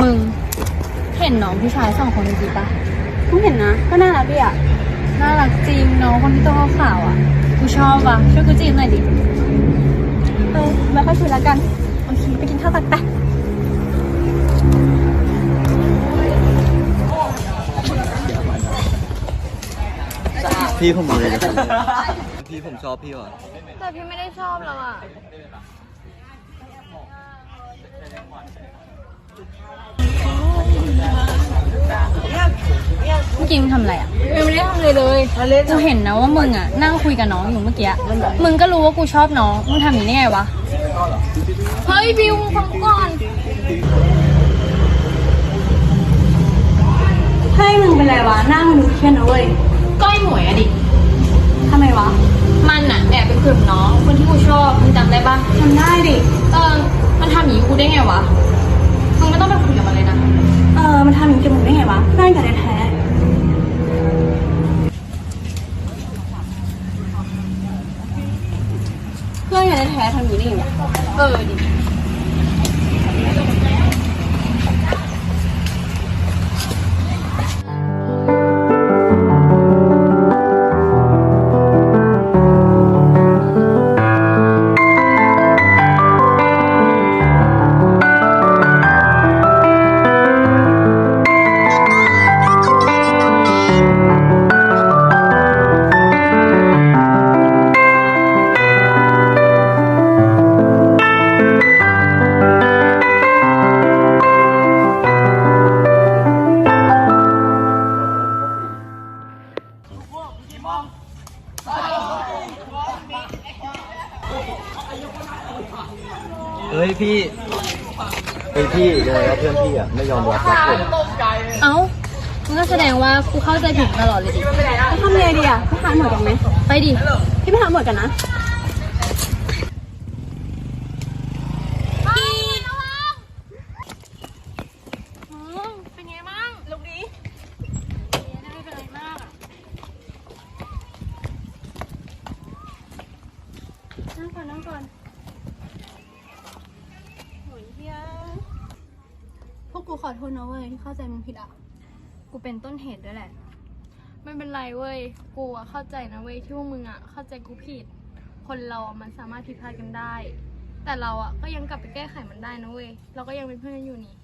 มึง เห็นน้องผู้ชายสองคนจริงๆปะไม่เห็นนะ ก็น่ารักดีอะ น่ารักจริงน้องคนที่ตัวขาวๆอะ กูชอบว่ะ ช่วยกูจีบหน่อยดิ เออไว้ค่อยคุยแล้วกัน โอเค ไปกินข้าวกันไปพี่ผมเลยนะพี่ผมชอบพี่ว่ะแต่พี่ไม่ได้ชอบเราอะ เมื่อกี้มึงทำอะไรอะไม่ได้ทำอะไรเลยกูเห็นนะว่ามึงอะนั่งคุยกับน้องอยู่เมื่อกี้ มึงก็รู้ว่ากูชอบน้อง มึงทำอย่างนี้ได้ไงวะ เฮ้ยบิวมึงฟังกูก่อนให้มึงเป็นไรวะหน้ามึงดูเครียดนะเว้ย ก้อยหมวยอะดิทำไมวะ มันอะแอบไปคุยกับน้อง คนที่กูชอบมึงจำได้ปะ เพื่อนกันแท้ๆเพื่อนกันแท้ๆทำอย่างนี้เออดี เฮ้ยพี่เฮ้ยพี่ยังไงว่าเพื่อนพี่อะไม่ยอมรับรักผมเอ้ามึงก็แสดงว่ากูเข้าใจผิดตลอดเลยดิแล้วทำไงดีอะพี่หาหมดกันไหม ไปดิ พี่ไปหาหมดกันนะ เป็นไงบ้างลูกดีไม่เป็นไรมากอะ นั่งก่อนนั่งก่อนโหยเฮียพวกกูขอโทษนะเว้ยที่เข้าใจมึงผิดอะ กูเป็นต้นเหตุด้วยแหละ ไม่เป็นไรเว้ย กูอะเข้าใจนะเว้ยที่พวกมึงอะเข้าใจกูผิด คนเราอะมันสามารถผิดพลาดกันได้ แต่เราอะก็ยังกลับไปแก้ไขมันได้นะเว้ย เราก็ยังเป็นเพื่อนกันอยู่นี่